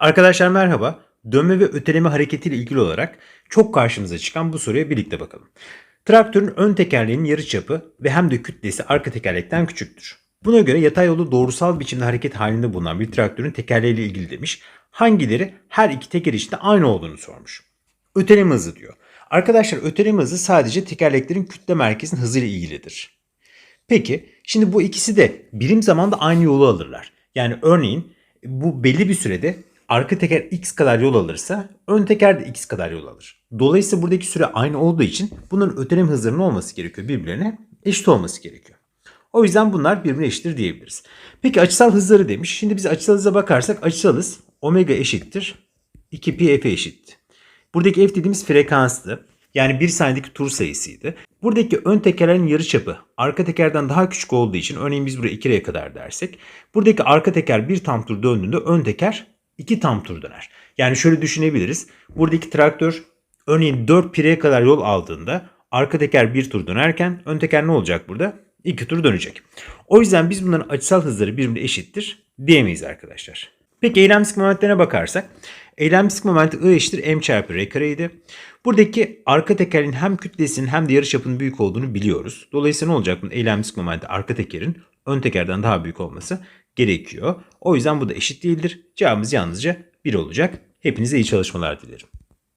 Arkadaşlar merhaba. Dönme ve öteleme hareketiyle ilgili olarak çok karşımıza çıkan bu soruya birlikte bakalım. Traktörün ön tekerleğinin yarıçapı ve hem de kütlesi arka tekerlekten küçüktür. Buna göre yatay yolu doğrusal biçimde hareket halinde bulunan bir traktörün tekerleğiyle ilgili demiş. Hangileri her iki teker içinde aynı olduğunu sormuş. Öteleme hızı diyor. Arkadaşlar öteleme hızı sadece tekerleklerin kütle merkezinin hızıyla ilgilidir. Peki şimdi bu ikisi de birim zamanda aynı yolu alırlar. Yani örneğin bu belli bir sürede arka teker x kadar yol alırsa ön teker de x kadar yol alır. Dolayısıyla buradaki süre aynı olduğu için bunların öteleme hızlarının olması gerekiyor. Birbirlerine eşit olması gerekiyor. O yüzden bunlar birbirine eşittir diyebiliriz. Peki açısal hızları demiş. Şimdi biz açısal hıza bakarsak açısal hız omega eşittir 2 pi f eşittir. Buradaki f dediğimiz frekanstı. Yani bir saniyedeki tur sayısıydı. Buradaki ön tekerlerin yarıçapı arka tekerden daha küçük olduğu için örneğin biz buraya 2 kadar dersek buradaki arka teker bir tam tur döndüğünde ön teker 2 tam tur döner. Yani şöyle düşünebiliriz. Buradaki traktör örneğin 4 pireye kadar yol aldığında arka teker bir tur dönerken ön teker ne olacak burada? 2 tur dönecek. O yüzden biz bunların açısal hızları birbirine eşittir diyemeyiz arkadaşlar. Peki eylemsizlik momentlerine bakarsak eylemsizlik momenti I eşittir m çarpı r kareydi. Buradaki arka tekerin hem kütlesinin hem de yarıçapının büyük olduğunu biliyoruz. Dolayısıyla ne olacak bunun eylemsizlik momenti arka tekerin ön tekerden daha büyük olması gerekiyor. O yüzden bu da eşit değildir. Cevabımız yalnızca 1 olacak. Hepinize iyi çalışmalar dilerim.